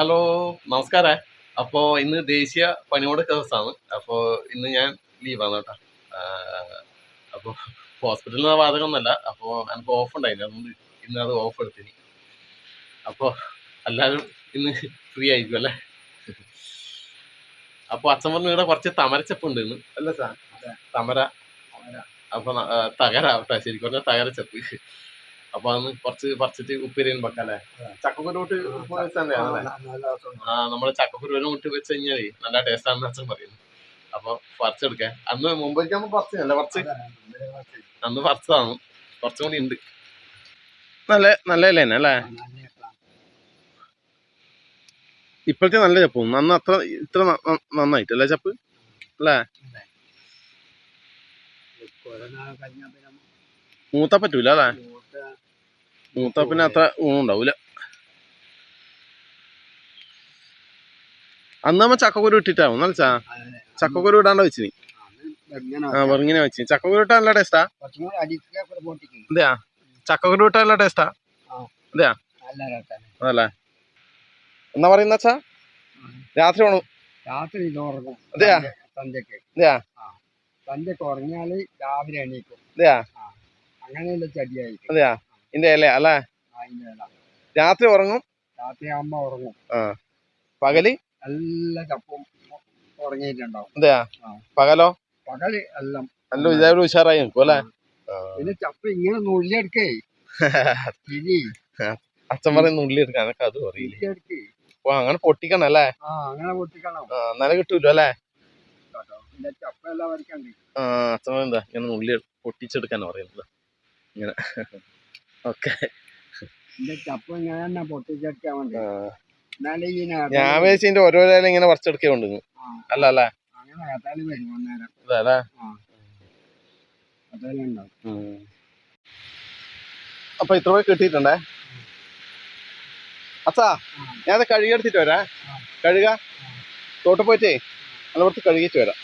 Hello നമസ്കാരം. അപ്പോ ഇന്ന് ദേശീയ പണിമുടക്ക് ദിവസമാണ്. അപ്പോ ഇന്ന് ഞാൻ ലീവാണ് കേട്ടോ. അപ്പോ ഹോസ്പിറ്റലിൽ നിന്ന് ബാധകമൊന്നുമല്ല അപ്പോ എനിക്ക് ഓഫ് ഉണ്ടായിരുന്നു അതുകൊണ്ട് ഇന്ന് അത് ഓഫ് എടുത്തിന്. അപ്പോ എല്ലാവരും ഇന്ന് ഫ്രീ ആയിരിക്കും അല്ലേ? അപ്പോൾ അച്ഛൻ പറഞ്ഞു ഇവിടെ കുറച്ച് തമരച്ചപ്പുണ്ട് ഇന്ന്. അല്ല സാർ തമര. അപ്പോൾ തകര കേട്ടോ. ശരിക്കും പറഞ്ഞാൽ തകരച്ചപ്പ്. അപ്പോൾ അന്ന് കുറച്ച് പറിച്ചിട്ട് ഉപ്പേരിയും വെക്കല്ലേ ചക്കക്കുരുട്ട് ആ. നമ്മൾ ചക്കക്കുരുവിനെ മുട്ടി വെച്ച് കഴിഞ്ഞാൽ നല്ല ടേസ്റ്റ് ആണെന്ന് അച്ഛൻ പറയുന്നു അപ്പൊ പറിച്ചെടുക്കാൻ അന്ന് മുമ്പേക്ക് നമ്മൾ പറിച്ചല്ല പറിച്ച് അന്ന് പറിച്ചതാണ്. കുറച്ചും കൂടി ഉണ്ട് നല്ല നല്ല ഇല തന്നെ അല്ലേ ഇപ്പോഴത്തെ നല്ല ചപ്പ്. നന്ന അത്ര ഇത്ര നന്നായിട്ട് അല്ലേ നന്നായിട്ടല്ലേ ചപ്പ്? അല്ലേ? മൂത്താ പറ്റൂല അല്ലേ? മൂത്താ പിന്നെ അത്ര ഊണുണ്ടാവൂല അന്ന് നമ്മ ചക്കക്കുരു ഇട്ടിട്ടാവും എന്നാൽ ചാ ചക്കക്കുരു ഇടാണ്ട് വെച്ചിന്. ആ വെറുങ്ങനെ വെച്ചിന്. ചക്കക്കുരു ഇട്ടാ നല്ല ടേസ്റ്റാ. അതെയാ? ചക്കക്കുരു ഇട്ടാ നല്ല ടേസ്റ്റാ. അതല്ലേ? എന്നാ പറയുന്ന അച്ഛാ? രാത്രി വേണം. രാത്രി ഉറങ്ങും അതെയാ? സന്ധ്യക്ക് അതെയാ? സന്ധ്യക്ക് ഉറങ്ങിയാൽ രാവിലെ എണീക്കും. അതെയാ? അങ്ങനെയുള്ള ചെടിയായിരിക്കും. അതെയാ? ഇന്റെ ഇല അല്ലേ? രാത്രി ഉറങ്ങും? രാത്രി അമ്മ ഉറങ്ങും. പകൽ? എല്ലാ ചപ്പും ഉറങ്ങിയിട്ടുണ്ടാവും. അതെയാ? പകലോ? പകൽ എല്ലാം. നല്ല ഇതേപോലെ ഉഷാറായി നിൽക്കും അല്ലേ? പിന്നെ ചപ്പ് ഇങ്ങനെ നുള്ളിയെടുക്കേ. തിരി. അച്ഛൻ പറയുന്ന ഉള്ളി എടുക്കാൻ എനക്ക് അത് അറിയില്ല? ഓ അങ്ങനെ പൊട്ടിക്കണം അല്ലേ? ആ അങ്ങനെ പൊട്ടിക്കണം. ആ, എന്നാലേ കിട്ടൂല്ലോ അല്ലേ? ആ അച്ഛൻ എന്താ? ഇങ്ങനെ ഉള്ളി പൊട്ടിച്ചെടുക്കാനാ പറയുന്നത്. ഇങ്ങനെ. ഓക്കെ. ഞാൻ ഓരോ ഓരോരോ ഇങ്ങനെ പറിച്ചെടുക്കേ ഉണ്ട് അല്ല? അല്ലേ അപ്പൊ ഇത്ര പോയി കിട്ടിയിട്ടുണ്ടേ? അച്ഛാ ഞാൻ കഴുകിയെടുത്തിട്ട് വരാ. കഴുക. തോട്ട് പോയിട്ടേ നല്ലവർക്ക് കഴുകിയിട്ട് വരാം.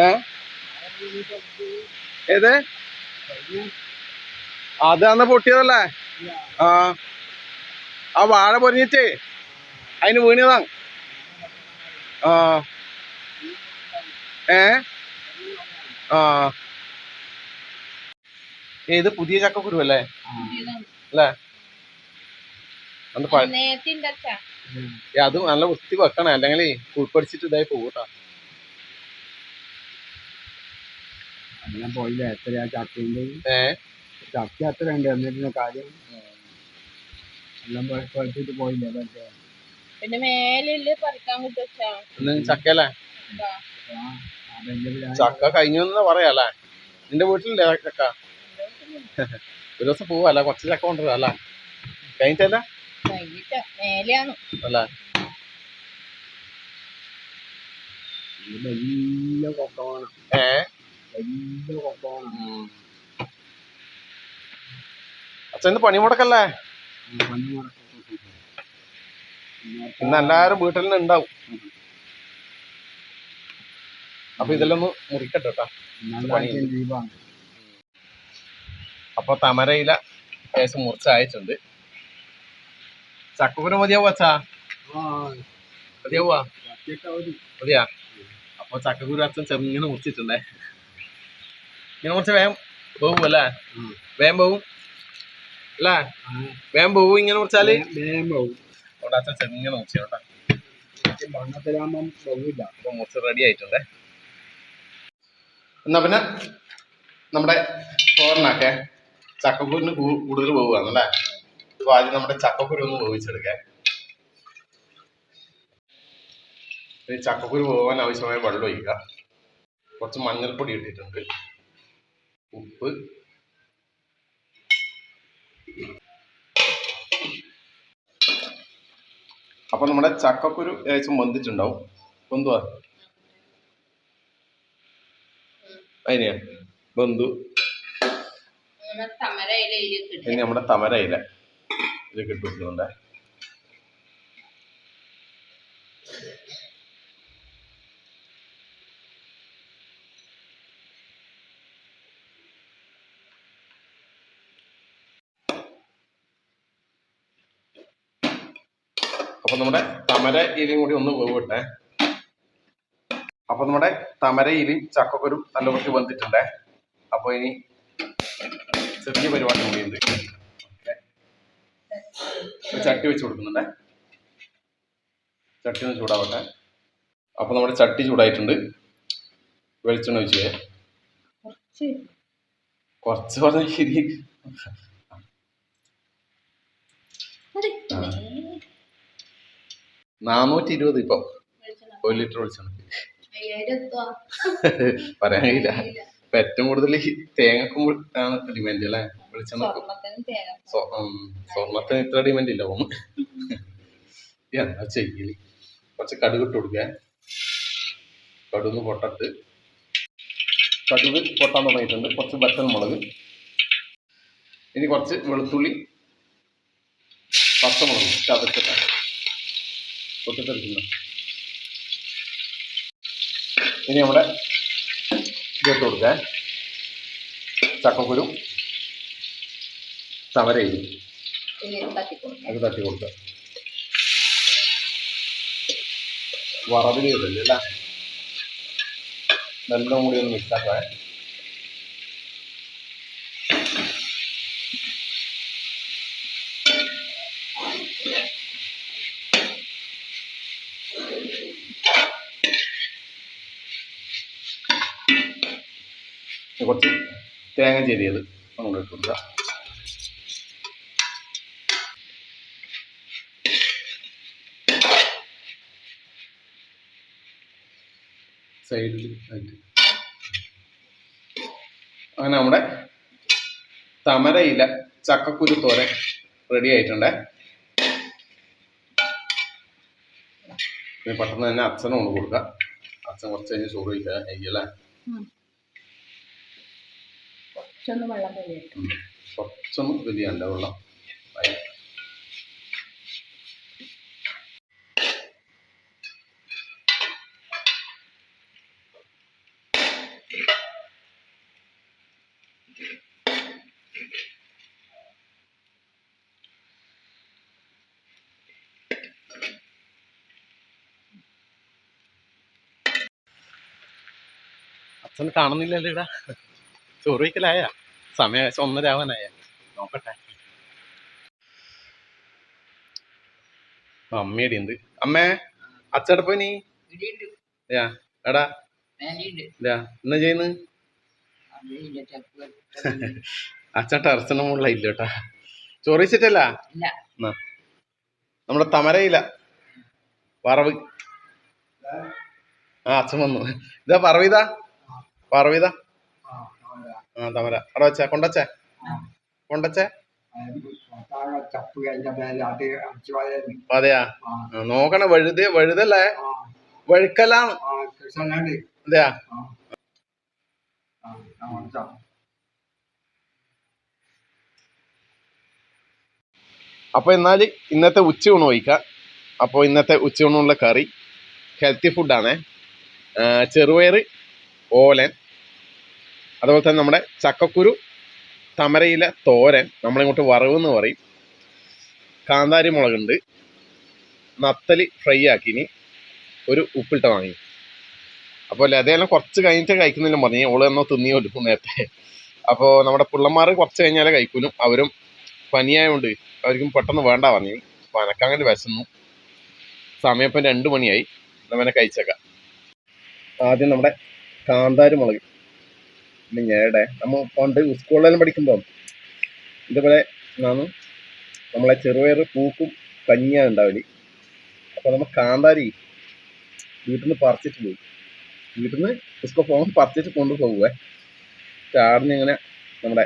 ഏ? ഏത്? അത് അന്ന് പൊട്ടിയതല്ലേ? ആ. ആ വാഴ പൊരിഞ്ഞിട്ടേ അതിന് വീണിതാ. ആ. ഏ? ആ. ഏത് പുതിയ ചക്കക്കുരു അല്ലേ? അല്ലേ അത് നല്ല വൃത്തി വെക്കണം. അല്ലെങ്കിൽ കുഴിപ്പടിച്ചിട്ട് ഇതായി പോകൂട്ടാ എല്ലാം പോയില്ല. എത്രയാ ചക്കയുണ്ട് ചക്ക എത്ര ഉണ്ട്? എന്നിട്ട് കാര്യം എല്ലാം പഠിച്ചിട്ട് പോയില്ല. പിന്നെ പറിക്കാൻ ചക്കല്ലേ ചക്ക കഴിഞ്ഞു എന്ന് പറയാല്ലേ നിന്റെ വീട്ടിലില്ലേ ചക്ക? ഒരു ദിവസം പോവല്ല? കുറച്ച് ചക്ക കൊണ്ടുവരാ അല്ല? കഴിഞ്ഞിട്ടല്ല? അല്ല? വലിയ വലിയ ഇന്ന് പണിമുടക്കല്ലേ പണി മുടക്കല്ലേ? ഇന്ന് എല്ലാരും വീട്ടിൽ നിന്ന് ഉണ്ടാവും. അപ്പൊ ഇതെല്ലാം ഒന്ന് മുറിക്കട്ടെ കേട്ടോ. അപ്പൊ തമരയില ഏകദേശം അയച്ചുണ്ട് ചക്കക്കുരു മതിയാവോ അച്ഛാ? മതിയാവുക മതിയാ. അപ്പൊ ചക്കക്കുരു അച്ഛൻ ചെറുങ്ങനെ മുറിച്ചിട്ടുണ്ടേ. ഇങ്ങനെ വേം വേഗം പോവും അല്ലേ. വേഗം പോവും? അല്ലേ? വേഗം പോവും ഇങ്ങനെ മുറിച്ചാൽ വേഗം പോകും അവിടെ അച്ഛൻ പോകില്ല അപ്പൊ മുറിച്ച് റെഡി ആയിട്ടുണ്ടേ. എന്നാ പിന്നെ നമ്മുടെ ചോറിനൊക്കെ ചക്കക്കുരിന് കൂടുതൽ പോവുകയാണല്ലേ അപ്പോൾ ആദ്യം നമ്മുടെ ചക്കക്കുരു ഒന്ന് വേവിച്ചെടുക്കാൻ ചക്കക്കുരു പോകാൻ ആവശ്യമായ വെള്ളം ഒഴിക്കുക. കുറച്ച് മഞ്ഞൾപ്പൊടി ഇട്ടിട്ടുണ്ട്. ഉപ്പ്. അപ്പൊ നമ്മുടെ ചക്കക്കുരു ഏകദേശം വന്നിട്ടുണ്ടാവും ബന്ധു അതിനെയാ ബന്ധു പിന്നെ നമ്മുടെ തമര ഇല ഇത് കിട്ടുന്നുണ്ട് അപ്പൊ നമ്മുടെ തമര ഇലയും കൂടി ഒന്ന് വേവിട്ടെ. അപ്പൊ നമ്മുടെ തമര ഇലയും ചക്കക്കുരും നല്ല വൃത്തി വന്നിട്ടുണ്ടേ അപ്പൊ ഇനി ചെറിയ പരിപാടി കൂടിയുണ്ട് ഉണ്ട്. ചട്ടി വെച്ച് കൊടുക്കുന്നുണ്ടേ. ചട്ടി ഒന്ന് ചൂടാവട്ടെ. അപ്പൊ നമ്മുടെ ചട്ടി ചൂടായിട്ടുണ്ട്. വെളിച്ചെണ്ണ വെച്ച് കുറച്ച്. പറഞ്ഞാൽ പറഞ്ഞ ശരി. നാനൂറ്റി ഇരുപത് ഇപ്പൊ ഒരു ലിറ്റർ വെളിച്ചെണ്ണ? പറയാൻ കഴിയില്ല. ഇപ്പൊ ഏറ്റവും കൂടുതൽ തേങ്ങക്കും ആണ് ഡിമാൻഡ് അല്ലേ? വെളിച്ചെണ്ണക്കും സ്വർണത്തിന് ഇത്ര ഡിമാൻഡ് ഇല്ല ഒന്ന് എന്താ ചെയ്യൽ? കുറച്ച് കടുക് ഇട്ട് കൊടുക്കുക കടുന്ന് പൊട്ടട്ട്. കടുക് പൊട്ടാൻ തുടങ്ങിയിട്ടുണ്ട്. കുറച്ച് വറ്റൽ മുളക് ഇനി കുറച്ച് വെളുത്തുള്ളി പച്ചമുളക് ചതച്ചിട്ട് പൊട്ടിത്തെറിക്കുന്നു. ഇനി നമ്മുടെ ഇതിട്ട് കൊടുക്കാൻ ചക്കക്കുരു തട്ടിക്കൊടുക്കാം. അത് തട്ടി കൊടുക്കുക വറവിൽ ഇതല്ലേ അല്ല? നല്ല കൂടി ഒന്ന് മിക്സ് കുറച്ച് തേങ്ങ ചെരിയത് അങ്ങോട്ട് ഇട്ട് സൈഡിൽ അങ്ങനെ നമ്മുടെ തമരയില ചക്കക്കുരു തോരൻ റെഡി ആയിട്ടുണ്ടേ. പെട്ടെന്ന് തന്നെ അച്ഛനും കൊണ്ട് കൊടുക്കാം. അച്ഛൻ കുറച്ച് കഴിഞ്ഞ് ചോറ് കഴിക്കാൻ കഴിക്കല്ലേ. കുറച്ചൊന്ന് വെള്ളം കഴിയട്ടെ കുറച്ചൊന്നും കുറച്ചൊന്ന് വെള്ളം. ആയി. അച്ഛൻ കാണുന്നില്ലല്ലോ ഇടാ ചോറ് വയ്ക്കലായ സമയം ഒന്നരാവാനായ നോക്കട്ടെ അമ്മയുടെ ഉണ്ട് അമ്മേ അച്ഛടെ പോയി നീ? എടാ. എന്നാ ചെയ്യുന്നു? അച്ചട്ട അർച്ചന മുകളില ഇല്ല കേട്ടാ. ചോറിച്ചിട്ടല്ല. നമ്മുടെ തമരയില്ല വറവ് ആ അച്ഛൻ വന്നു. ഇതാ പറവിതാ പറവിതാ ആ തമര അവിടെ വെച്ചാ കൊണ്ടച്ചേ? കൊണ്ടച്ചേ? അതെയാ? നോക്കണ വഴുത് വഴുതല്ലേ? വഴുക്കലാണ്. അതെയാ? അപ്പോൾ എന്നാൽ ഇന്നത്തെ ഉച്ചയൂണ് വഹിക്കാം അപ്പോൾ ഇന്നത്തെ ഉച്ചയൂണുള്ള കറി ഹെൽത്തി ഫുഡാണ്. ചെറുപയർ ഓലൻ അതുപോലെ തന്നെ നമ്മുടെ ചക്കക്കുരു തമരയിലെ തോരൻ നമ്മളിങ്ങോട്ട് വറവ് എന്ന് പറയും. കാന്താരി മുളകുണ്ട്. നത്തലി ഫ്രൈ ആക്കി ഇനി ഒരു ഉപ്പിട്ട വാങ്ങി. അപ്പോൾ അതെല്ലാം കുറച്ച് കഴിഞ്ഞിട്ട് കഴിക്കുന്നില്ല പറഞ്ഞു. ഓൾ എന്നോ തിന്നിയോലും നേരത്തെ. അപ്പോൾ നമ്മുടെ പിള്ളമാർ കുറച്ച് കഴിഞ്ഞാലേ കഴിക്കൂലും അവരും പനിയായതുകൊണ്ട് അവർക്കും പെട്ടെന്ന് വേണ്ട പറഞ്ഞു. അപ്പോൾ വിശന്നു. സമയം ഇപ്പം രണ്ട് മണിയായി. നമ്മനെ കഴിച്ചേക്കാം. ആദ്യം നമ്മുടെ കാന്താരി മുളക്. പിന്നെ ഞേടെ നമ്മൾ പണ്ട് സ്കൂളിലെല്ലാം പഠിക്കുമ്പോൾ ഇതുപോലെ ನಾನು നമ്മളെ ചെറുപയർ പൂക്കും കഞ്ഞിയാണ് ഉണ്ടാവൽ. അപ്പോൾ നമ്മൾ കാന്താരി വീട്ടിൽ നിന്ന് പറിച്ചിട്ട് പോയി വീട്ടിൽ നിന്ന് ഉസ്കോ ഫോൺ പറിച്ചിട്ട് കൊണ്ടുപോകുവേ ചാടിന് ഇങ്ങനെ നമ്മുടെ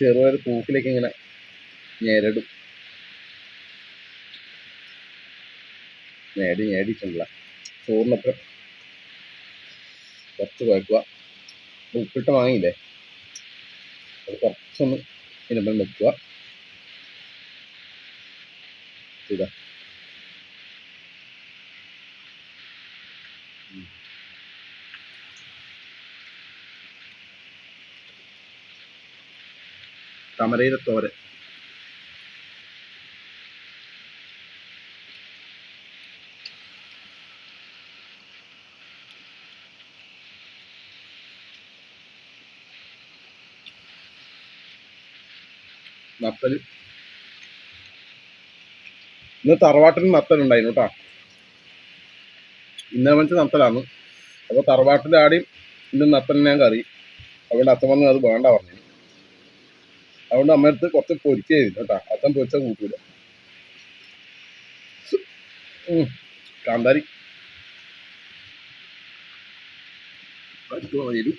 ചെറുപയർ പൂക്കിലേക്ക് ഇങ്ങനെ ഞെരടും. നേടി നേടിയിട്ടുള്ള ചോറിനൊപ്പം കുറച്ച് കുഴക്കുക ഉപ്പിട്ട് വാങ്ങിയില്ലേ? അത് കുറച്ചൊന്ന് ഇരുമ്പം വെക്കുക. ഇതാ. തമരയിലെ തോരൻ. നത്തൽ ഇന്ന് തറവാട്ടിൽ നത്തലുണ്ടായിരുന്നു കേട്ടോ ഇന്നലെ വെച്ച നത്തലാണ് അപ്പോൾ തറവാട്ടിന്റെ ആടിയും ഇന്ന് നത്തലിന് ഞാൻ കറി. അവിടെ അച്ഛൻ പറഞ്ഞു അത് വേണ്ട പറഞ്ഞു. അതുകൊണ്ട് അമ്മയടുത്ത് കുറച്ച് പൊരിക്കുകയായിരുന്നു കേട്ടോ അച്ഛൻ പൊരിച്ച കൂട്ടൂല. കാന്താരി. വരും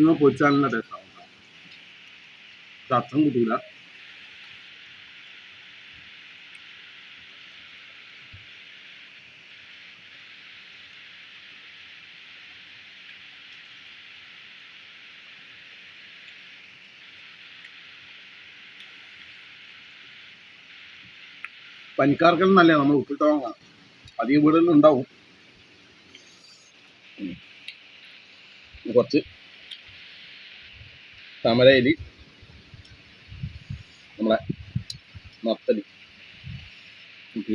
നിങ്ങൾ പൊരിച്ചാൽ നല്ല ടേസ്റ്റ് ആവും ഇത് അച്ഛൻ കൂട്ടൂല പനിക്കാർക്കെല്ലാം നല്ല നമ്മൾ ഉപ്പിട്ട് വാങ്ങാം അധികം വീടുകളിൽ ഉണ്ടാവും. കുറച്ച് താമരയിൽ നമ്മളെ നത്തലി കുട്ടി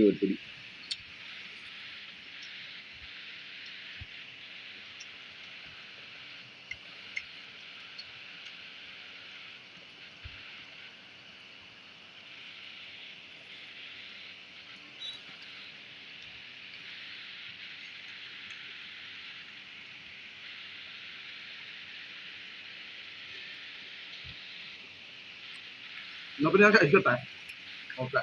വെളുത്തുള്ളി എന്നാ പിന്നെ ഞാൻ കഴിക്കട്ടെ ഓക്കെ